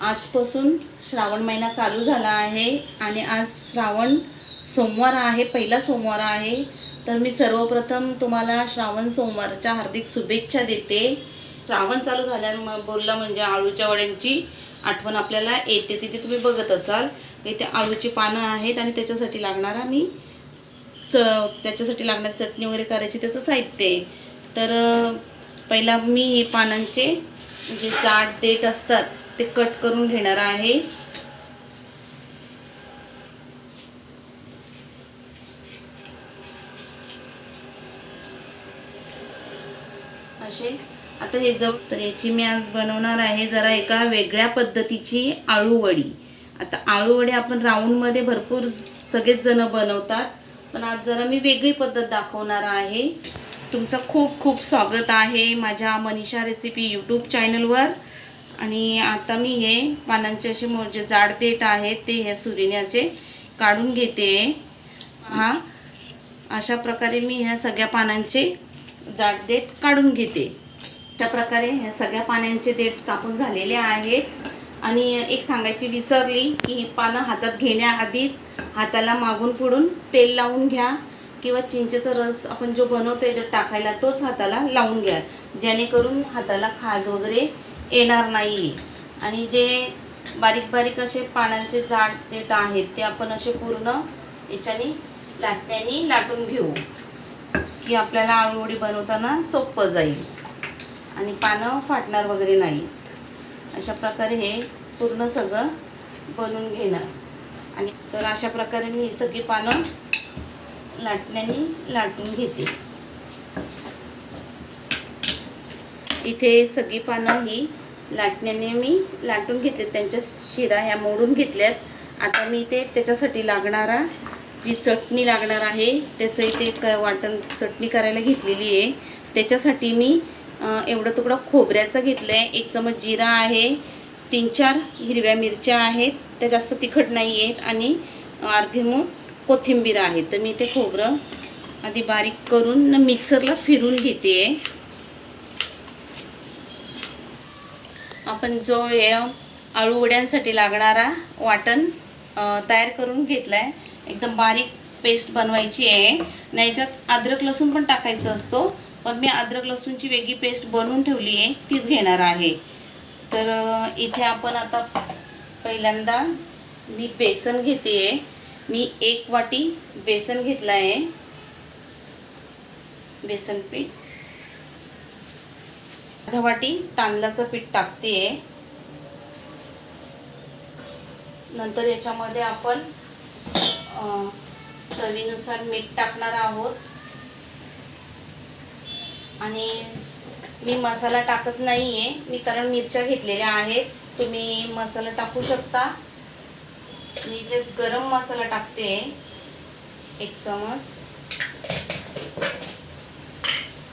आजपासून श्रावण महिना चालू झाला आहे आणि आज श्रावण सोमवार आहे पहिला सोमवार आहे. तर मी सर्वप्रथम तुम्हाला श्रावण सोमवारच्या हार्दिक शुभेच्छा देते. श्रावण चालू झाल्यानं बोलला म्हणजे आळूच्या वड्यांची आठवण आपल्याला येतेच इथे तुम्ही बघत असाल. इथे आळूची पानं आहेत आणि त्याच्यासाठी लागणारा मी च त्याच्यासाठी लागणारी चटणी वगैरे करायची त्याचं साहित्य आहे. तर पहिला मी हे पानांचे जे जाड देठ असतात ते कट करून घेणार आहे. असे. आता हे जवळ तर याची मी आज बनवणार आहे जरा एका वेगळ्या पद्धतीची आळूवडी आता आळूवडी आपण राऊंडमध्ये भरपूर सगळेच जण बनवतात पण आज जरा मी वेगळी पद्धत दाखवणार आहे. तुमचं खूप खूप स्वागत आहे माझ्या मनीषा रेसिपी यूट्यूब चॅनलवर आणि आता मी हे पानांचे असे मो- जे जाड देठ आहेत ते ह्या सुरीने असे काढून घेते. हा. अशा प्रकारे मी ह्या सगळ्या पानांचे जाड देठ काढून घेते. अशा प्रकारे ह्या सगळ्या पानांचे देठ कापून झालेले आहेत. आणि एक सांगायची विसरली की ही पानं हातात घेण्याआधीच हाताला मागून पुढून तेल लावून घ्या किंवा चिंचेचा रस आपण जो बनवतो त्याच्यात टाकायला तोच हाताला लावून घ्या. जेणेकरून हाताला खाज वगैरे येणार नाही. आणि जे बारीक बारीक असे पानांचे झाड ते आहेत ते आपण असे पूर्ण याच्याने लाटण्याने लाटून घेऊ. की आपल्याला आळूवडी बनवताना सोपं जाईल. आणि पानं फाटणार वगैरे नाही. अशा प्रकारे हे पूर्ण सगळं बनवून घेणार. आणि तर अशा प्रकारे मी ही सगळी पानं लाटण्याने लाटून घेते. इथे सगळी पानं ही लाटण्याने मी लाटून घेतले त्यांच्या शिरा ह्या मोडून घेतल्यात. आता मी ते त्याच्यासाठी लागणारा जी चटणी लागणार आहे त्याचं इथे क वाटण चटणी करायला घेतलेली आहे. त्याच्यासाठी मी एवढं एवढा तुकडा खोबऱ्याचा घेतला आहे एक चमच जिरा आहे. तीन चार हिरव्या मिरच्या आहेत. त्या जास्त तिखट नाही आहेत आणि अर्धी मूठ कोथिंबीर आहे. तर मी ते खोबरं आधी बारीक करून मिक्सरला फिरून घेते आहे आपण जो हे आळू वड्यांसाठी लागणारा वाटण तयार करून घेतला आहे एकदम बारीक पेस्ट बनवायची आहे. आणि याच्यात अद्रक लसूण पण टाकायचं असतो. पण मी अद्रक लसूणची वेगळी पेस्ट बनवून ठेवली आहे. तीच घेणार आहे. तर इथे आपण आता पहिल्यांदा मी बेसन घेते आहे. मी एक वाटी बेसन घेतलं आहे. बेसन पीठ. अर्धा वाटी तांदळाचं पीठ टाकते नंतर याच्यामध्ये आपण चवीनुसार मीठ टाकणार आहोत. आणि मी मसाला टाकत नाही आहे मी कारण मिरच्या घेतलेल्या आहेत तुम्ही मसाला टाकू शकता. मी जे गरम मसाला टाकते एक चमच.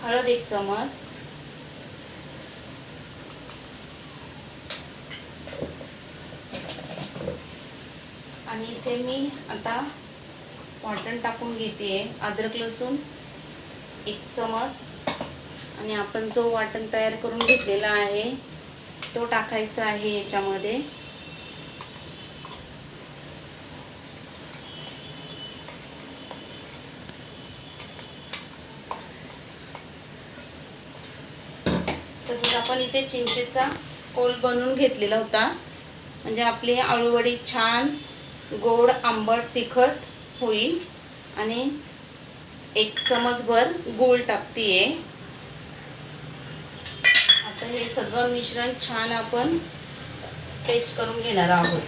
हळद एक चमच आणि इथे मी आता वाटण टाकून घेते. अद्रक लसूण एक चमच. आणि आपण जो वाटण तयार करून घेतलेला आहे तो टाकायचा आहे याच्यामध्ये. तसंच आपण इथे चिंचेचा कोल बनवून घेतलेला होता. म्हणजे आपली आळूवडी छान गोड आंबट तिखट होईल. आणि एक चमचभर गूळ टाकते आता हे सगळं मिश्रण छान आपण पेस्ट करून घेणार आहोत.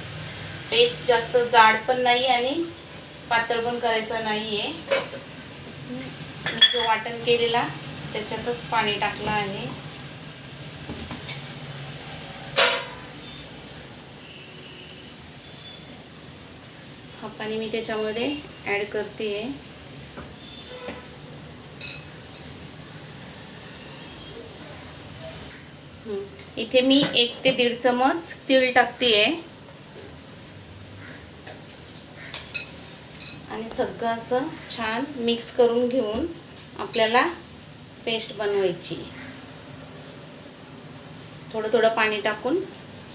पेस्ट जास्त जाड पण नाही आणि पातळ पण करायचं नाही आहे मी जो वाटण केलेला त्याच्यातच पाणी टाकलं आहे. पाणी मी त्याच्यामध्ये ॲड करते इथे मी एक ते दीड चमच तीळ टाकते आणि सगळं असं छान मिक्स करून घेऊन आपल्याला पेस्ट बनवायची. थोडं थोडं पाणी टाकून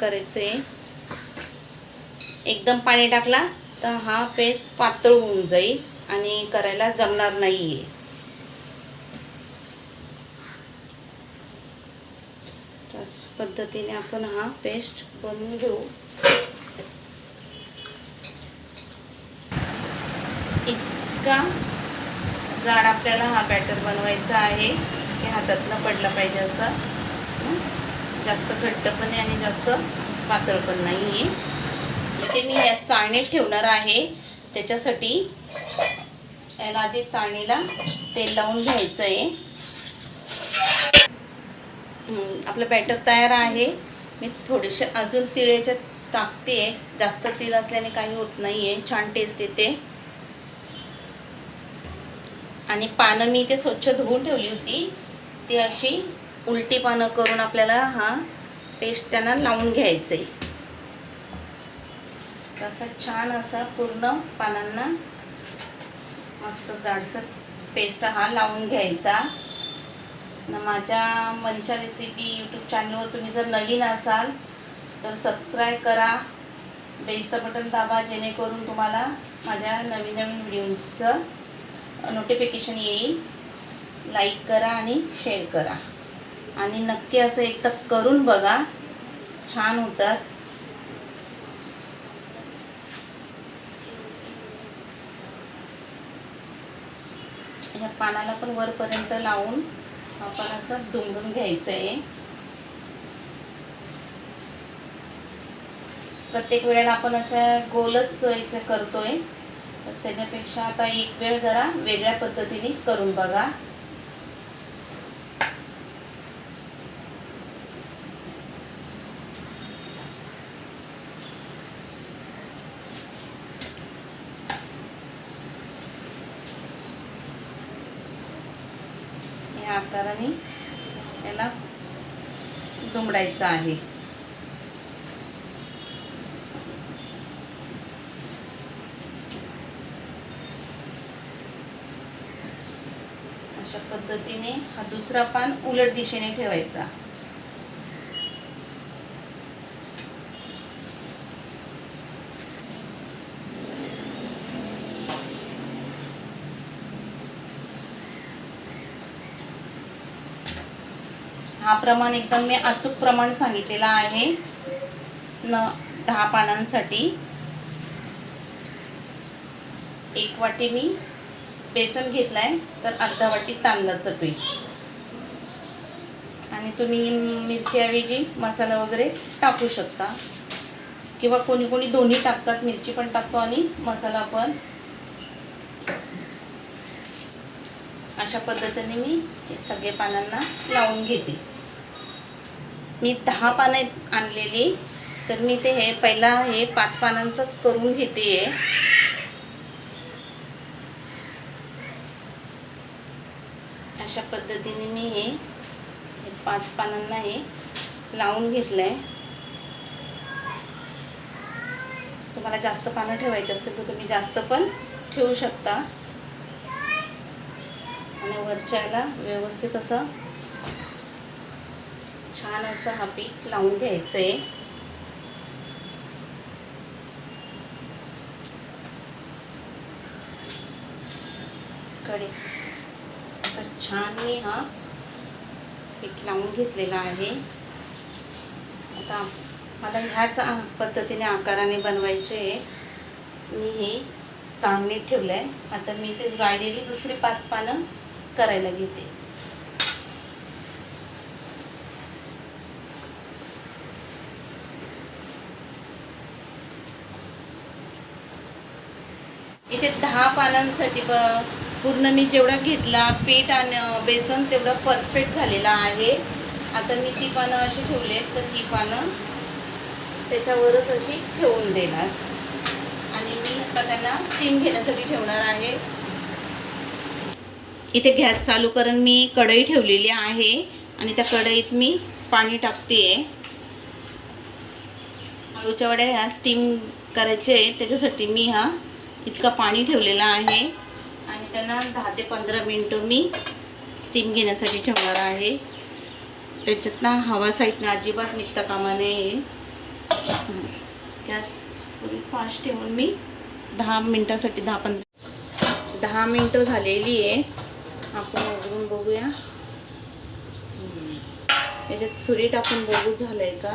करायचं आहे एकदम पाणी टाकला तर हा पेस्ट पातळ होऊन जाईल आणि करायला जमणार नाही आहे त्याच पद्धतीने आपण हा पेस्ट बनवून घेऊ. इतका जाड आपल्याला हा बॅटर बनवायचा आहे की हातातनं पडला पाहिजे असं. जास्त घट्ट पण आहे आणि जास्त पातळ पण नाही आहे ते मी या चाळणीत ठेवणार आहे त्याच्यासाठी याला आधी चाळणीला तेल लावून घ्यायचं आहे आपलं बॅटर तयार आहे. मी थोडेसे अजून तिळेच्या टाकते. जास्त तेल असल्याने काही होत नाही आहे छान टेस्ट येते. आणि पानं मी ते स्वच्छ धुवून ठेवली होती. ती अशी उलटी पानं करून आपल्याला हा पेस्ट त्यांना लावून घ्यायचं आहे तसं छान असं पूर्ण पानांना मस्त जाडसर पेस्ट हा लावून घ्यायचा. न माझ्या मनीषा रेसिपी यूट्यूब चॅनलवर तुम्ही जर नवीन असाल तर सबस्क्राईब करा. बेलचं बटन दाबा जेणेकरून तुम्हाला माझ्या नवीन नवीन व्हिडिओचं नोटिफिकेशन येईल. लाईक करा आणि शेअर करा. आणि नक्की असं एकदा करून बघा. छान होतात. ह्या पानाला पण वरपर्यंत लावून आपण असं दुमडून घ्यायचं आहे प्रत्येक वेळेला आपण अशा गोलच याचे करतोय. तर त्याच्यापेक्षा आता एक वेळ जरा वेगळ्या पद्धतीने करून बघा या आकाराने याला दुमडायचं आहे. अशा पद्धतीने हा दुसरा पान उलट दिशेने ठेवायचा. हा प्रमाण एकदम मी अचूक प्रमाण सांगितलेला आहे. न दहा पानांसाठी. एक वाटी मी बेसन घेतलाय तर अर्धा वाटी तांदळाचं पीठ. आणि तुम्ही मिरचीऐवजी मसाला वगैरे टाकू शकता. किंवा कोणी कोणी दोन्ही टाकतात मिरची पण टाकतो आणि मसाला पण. अशा पद्धतीने मी हे सगळे पानांना लावून घेते. मी दहा पानं आणलेली. तर मी ते हे पहिला हे पाच पानांचंच करून घेते आहे अशा पद्धतीने मी हे हे पाच पानांना हे लावून घेतलं आहे तुम्हाला जास्त पानं ठेवायची असेल तर तुम्ही जास्त पण ठेवू शकता. आणि वरच्याला व्यवस्थित असं छान असं हा पीठ लावून घ्यायचं आहे कडे असं छान मी हा पीठ लावून घेतलेला आहे. आता मला ह्याच पद्धतीने आकाराने बनवायचे आहे. मी हे चांगणीत ठेवलं आहे आता मी ते राहिलेली दुसरी पाच पानं करायला घेते. इथे दहा पानांसाठी ब पूर्ण मी जेवढा घेतला पीठ आणि बेसन तेवढं परफेक्ट झालेला आहे. आता मी ती पानं अशी ठेवली आहेत तर ही पानं त्याच्यावरच अशी ठेवून देणार. आणि मी आता त्यांना स्टीम घेण्यासाठी ठेवणार आहे. इथे गॅस चालू करून मी कढई ठेवलेली आहे आणि त्या कढईत मी पाणी टाकते आळूच्या वड्या ह्या स्टीम करायचे आहे त्याच्यासाठी मी हा इतका पाणी ठेवलेलं आहे. आणि त्यांना दहा ते पंधरा मिनटं मी स्टीम घेण्यासाठी ठेवणार आहे. त्याच्यातनं हवा साईडनं अजिबात निघता कामा नये. गॅस थोडी फास्ट ठेवून मी दहा मिनटासाठी दहा पंधरा दहा मिनटं झालेली आहे. आपण उघडून बघूया. याच्यात सुरी टाकून बघू झालं आहे का?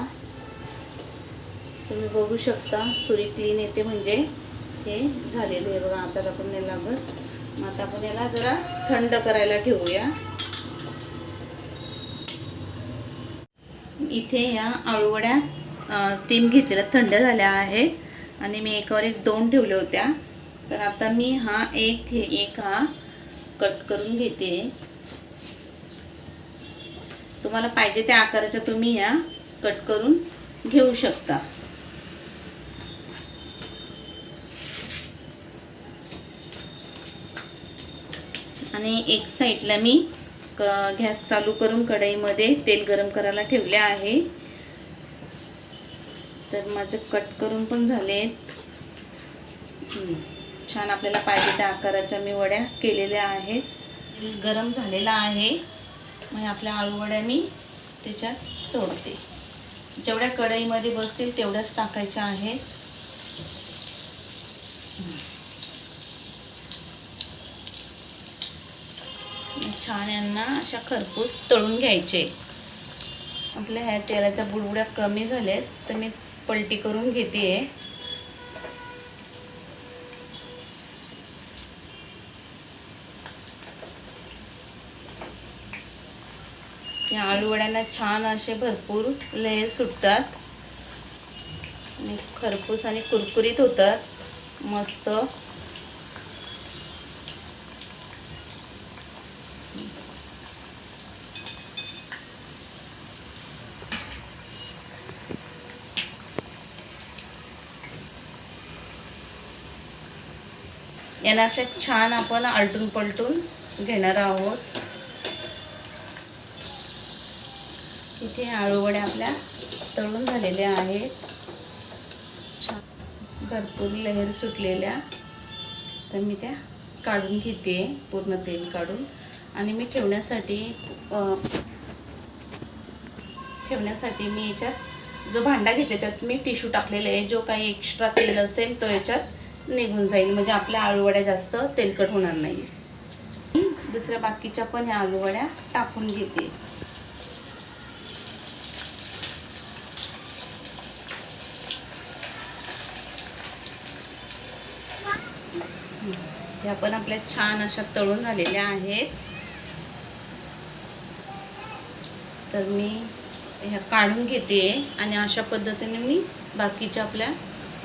तुम्ही बघू शकता सुरी क्लीन येते म्हणजे. हे झालेलं आहे बघा आता आपण नाही लागत मग आता आपण याला जरा थंड करायला ठेवूया. इथे या आळूवड्या स्टीम घेतलेल्या थंड झाल्या आहेत आणि मी एकावर एक दोन ठेवल्या होत्या. तर आता मी हा एक हे एक हा कट करून घेते. तुम्हाला पाहिजे त्या आकाराच्या तुम्ही ह्या कट करून घेऊ शकता. आणि एक साईडला मी क गॅस चालू करून कढईमध्ये तेल गरम करायला ठेवले आहे. तर माझं कट करून पण झालेत. छान आपल्याला पाहिजे त्या आकाराच्या मी वड्या केलेल्या आहेत. तेल गरम झालेला आहे. मग आपल्या आळूवड्या मी त्याच्यात सोडते. जेवढ्या कढईमध्ये बसतील तेवढ्याच टाकायच्या आहेत. छान यांना अशा खरपूस तळून घ्यायचे. आपल्या ह्या तेलाच्या बुडबुड्या कमी झाल्यात तर मी पलटी करून घेते या आळूवड्यांना छान असे भरपूर लय सुटतात. आणि खरपूस आणि कुरकुरीत होतात. मस्त. याना असे छान आपण आलटून पलटून घेणार आहोत. इथे आळूवड्या आपल्या तळून झालेल्या आहेत. छान भरपूर लहर सुटलेल्या. तर मी त्या काढून घेते पूर्ण तेल काढून. आणि मी ठेवण्यासाठी ठेवण्यासाठी मी याच्यात जो भांडा घेतला त्यात मी टिशू टाकलेला आहे. जो काही एक्स्ट्रा तेल असेल तो याच्यात निघून जाईल. म्हणजे आपल्या आळूवड्या जास्त तेलकट होणार नाही दुसऱ्या बाकीच्या पण ह्या आळूवड्या टाकून घेते. ह्या पण आपल्या छान अशा तळून झालेल्या आहेत. तर मी ह्या काढून घेते आणि अशा पद्धतीने मी बाकीच्या आपल्या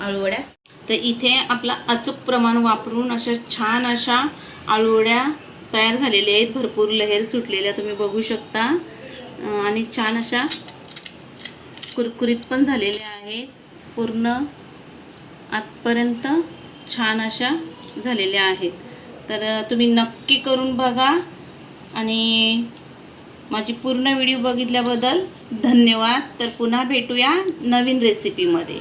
आळूवड्या तर इथे आपला अचूक प्रमाण वापरून अशा छान अशा आळूवड्या तयार झालेल्या आहेत. भरपूर लहेर सुटलेल्या तुम्ही बघू शकता. आणि छान अशा कुरकुरीत पण झालेल्या आहेत. पूर्ण आतपर्यंत छान अशा झालेल्या आहेत. तर तुम्ही नक्की करून बघा. आणि माझी पूर्ण व्हिडिओ बघितल्याबद्दल धन्यवाद. तर पुन्हा भेटूया नवीन रेसिपीमध्ये